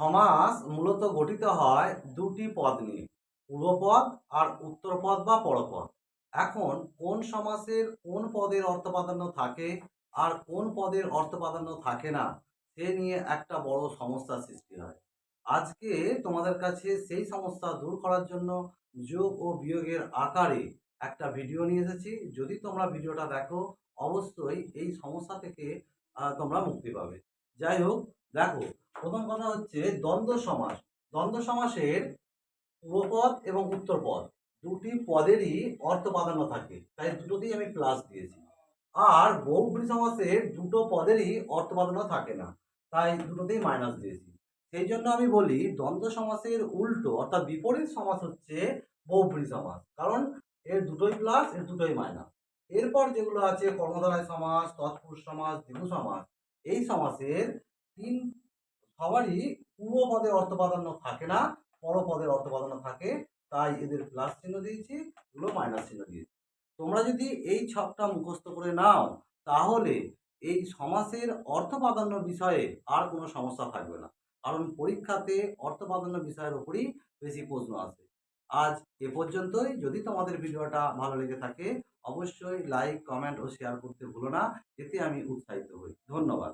সমাস মূলত গঠিত হয় দুটি পদ নিয়ে পূর্বপদ আর উত্তরপদ বা পরপদ এখন কোন সমাসের কোন পদের অর্থ প্রাধান্য থাকে আর কোন পদের অর্থ প্রাধান্য থাকে না, সে নিয়ে একটা বড় সমস্যার সৃষ্টি হয়। আজকে তোমাদের কাছে সেই সমস্যা দূর করার জন্য যোগ ও বিয়োগের আকারে একটা ভিডিও নিয়ে এসেছি। যদি তোমরা ভিডিওটা দেখো, অবশ্যই এই সমস্যা থেকে তোমরা মুক্তি পাবে। যাই হোক, দেখো, প্রথম কথা হচ্ছে দ্বন্দ্ব সমাস। দ্বন্দ্ব সমাসের পূর্বপদ এবং উত্তরপদ, দুটি পদেরই অর্থ প্রাধান্য থাকে। তাই দুটোতেই আমি প্লাস দিয়েছি। আর বহুব্রী সমাসের দুটো পদেরই অর্থ প্রাধান্য থাকে না, তাই দুটোতেই মাইনাস দিয়েছি। সেই জন্য আমি বলি, দ্বন্দ্ব সমাসের উল্টো, অর্থাৎ বিপরীত সমাস হচ্ছে বহুব্রী সমাস। কারণ এর দুটোই প্লাস এর দুটোই মাইনাস এরপর যেগুলো আছে, কর্মধারায় সমাস, তৎপুরুষ সমাস দ্বিগু সমাস এই সমাসের তিন সবারই পূর্ব পদের অর্থ প্রাধান্য থাকে না পরপদের অর্থ প্রাধান্য থাকে, তাই এদের প্লাস চিহ্ন দিয়েছি, এগুলো মাইনাস চিহ্ন দিয়েছি। তোমরা যদি এই ছকটা মুখস্থ করে নাও, তাহলে এই সমাসের অর্থ প্রাধান্য বিষয়ে আর কোনো সমস্যা থাকবে না। কারণ পরীক্ষাতে অর্থ প্রাধান্য বিষয়ের উপরই বেশি প্রশ্ন আসে। আজ এ পর্যন্তই। যদি তোমাদের ভিডিওটা ভালো লেগে থাকে, অবশ্যই লাইক কমেন্ট ও শেয়ার করতে ভুলো না। এতে আমি উৎসাহিত হই। ধন্যবাদ।